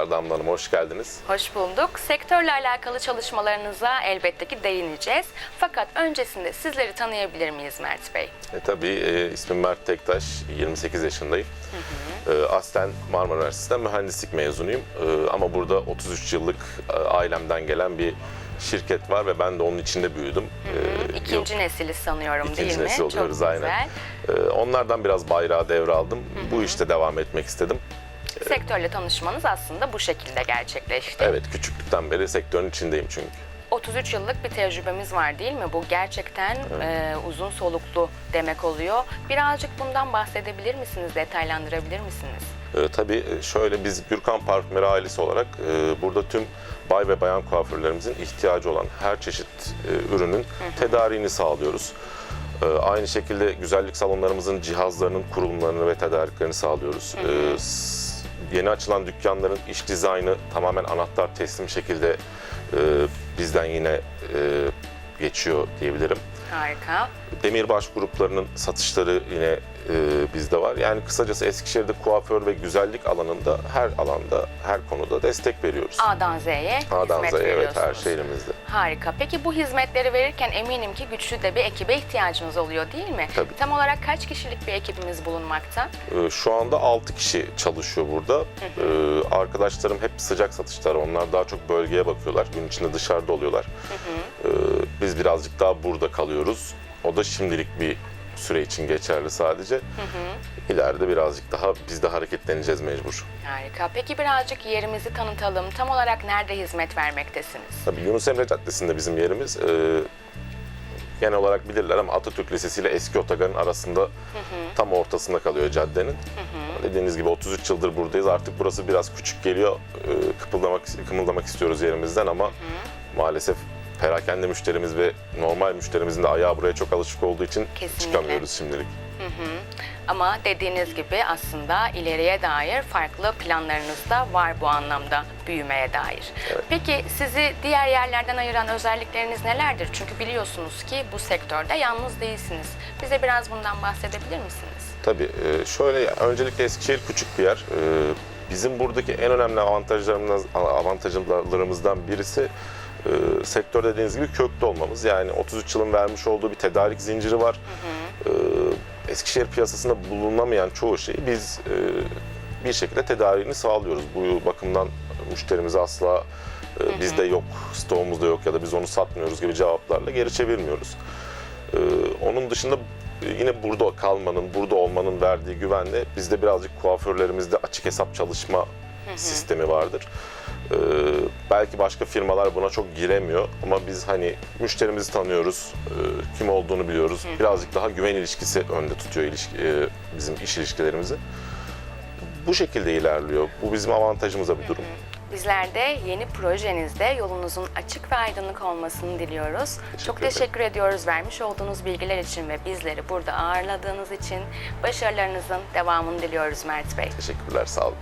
Merhabalar Damla Hanım, hoş geldiniz. Hoş bulduk. Sektörle alakalı çalışmalarınıza elbette ki değineceğiz. Fakat öncesinde sizleri tanıyabilir miyiz Mert Bey? E, tabii e, ismim Mert Tektaş, 28 yaşındayım. E, aslen Marmara Üniversitesi'nden mühendislik mezunuyum. E, ama burada 33 yıllık e, ailemden gelen bir şirket var ve ben de onun içinde büyüdüm. E, İkinci nesili sanıyorum İkinci değil mi? nesil oluyoruz, Çok aynen. güzel. e, onlardan biraz bayrağı devraldım. Bu işte devam etmek istedim. Sektörle tanışmanız aslında bu şekilde gerçekleşti. Evet, küçüklükten beri sektörün içindeyim çünkü. 33 yıllık bir tecrübemiz var değil mi? Bu gerçekten e, uzun soluklu demek oluyor. Birazcık bundan bahsedebilir misiniz, detaylandırabilir misiniz? E, tabii e, şöyle biz Gürkan Parfümeri ailesi olarak e, burada tüm bay ve bayan kuaförlerimizin ihtiyacı olan her çeşit e, ürünün tedariğini sağlıyoruz. E, aynı şekilde güzellik salonlarımızın cihazlarının kurulumlarını ve tedariklerini sağlıyoruz. E, s- yeni açılan dükkanların iş dizaynı tamamen anahtar teslim şekilde e, bizden yine e, geçiyor diyebilirim. Harika. Demirbaş gruplarının satışları yine e, bizde var. Yani kısacası Eskişehir'de kuaför ve güzellik alanında her alanda, her konuda destek veriyoruz. A'dan Z'ye A'dan hizmet Z'ye evet veriyorsunuz. her şey elimizde. Harika. Peki bu hizmetleri verirken eminim ki güçlü de bir ekibe ihtiyacınız oluyor değil mi? Tabii. Tam olarak kaç kişilik bir ekibimiz bulunmakta? E, şu anda 6 kişi çalışıyor burada. E, arkadaşlarım hep sıcak satışlar. Onlar daha çok bölgeye bakıyorlar. Gün içinde dışarıda oluyorlar. E, biz birazcık daha burada kalıyoruz. O da şimdilik bir süre için geçerli sadece. İleride birazcık daha biz de hareketleneceğiz mecbur. Harika. Peki birazcık yerimizi tanıtalım. Tam olarak nerede hizmet vermektesiniz? Tabii Yunus Emre Caddesi'nde bizim yerimiz. Ee, genel olarak bilirler ama Atatürk Lisesi ile Eski Otogar'ın arasında tam ortasında kalıyor caddenin. Dediğiniz gibi 33 yıldır buradayız. Artık burası biraz küçük geliyor. Ee, kıpıldamak, kımıldamak istiyoruz yerimizden ama maalesef perakende müşterimiz ve normal müşterimizin de ayağı buraya çok alışık olduğu için Kesinlikle. çıkamıyoruz şimdilik. Ama dediğiniz gibi aslında ileriye dair farklı planlarınız da var bu anlamda büyümeye dair. Peki sizi diğer yerlerden ayıran özellikleriniz nelerdir? Çünkü biliyorsunuz ki bu sektörde yalnız değilsiniz. Bize biraz bundan bahsedebilir misiniz? Tabii e, şöyle öncelikle Eskişehir küçük bir yer. E, Bizim buradaki en önemli avantajlarımız, avantajlarımızdan birisi e, sektör dediğiniz gibi köklü olmamız. Yani 33 yılın vermiş olduğu bir tedarik zinciri var. E, Eskişehir piyasasında bulunamayan çoğu şeyi biz e, bir şekilde tedariğini sağlıyoruz. Bu bakımdan müşterimize asla e, bizde yok, stoğumuzda yok ya da biz onu satmıyoruz gibi cevaplarla geri çevirmiyoruz. Ee, onun dışında yine burada kalmanın, burada olmanın verdiği güvenle bizde birazcık kuaförlerimizde açık hesap çalışma sistemi vardır. Ee, belki başka firmalar buna çok giremiyor ama biz hani müşterimizi tanıyoruz, e, kim olduğunu biliyoruz. Birazcık daha güven ilişkisi önde tutuyor ilişki, e, bizim iş ilişkilerimizi. Bu şekilde ilerliyor. Bu bizim avantajımıza bir durum. Bizler de yeni projenizde yolunuzun açık ve aydınlık olmasını diliyoruz. Çok ederim. teşekkür ediyoruz vermiş olduğunuz bilgiler için ve bizleri burada ağırladığınız için. Başarılarınızın devamını diliyoruz Mert Bey. Teşekkürler, sağ olun.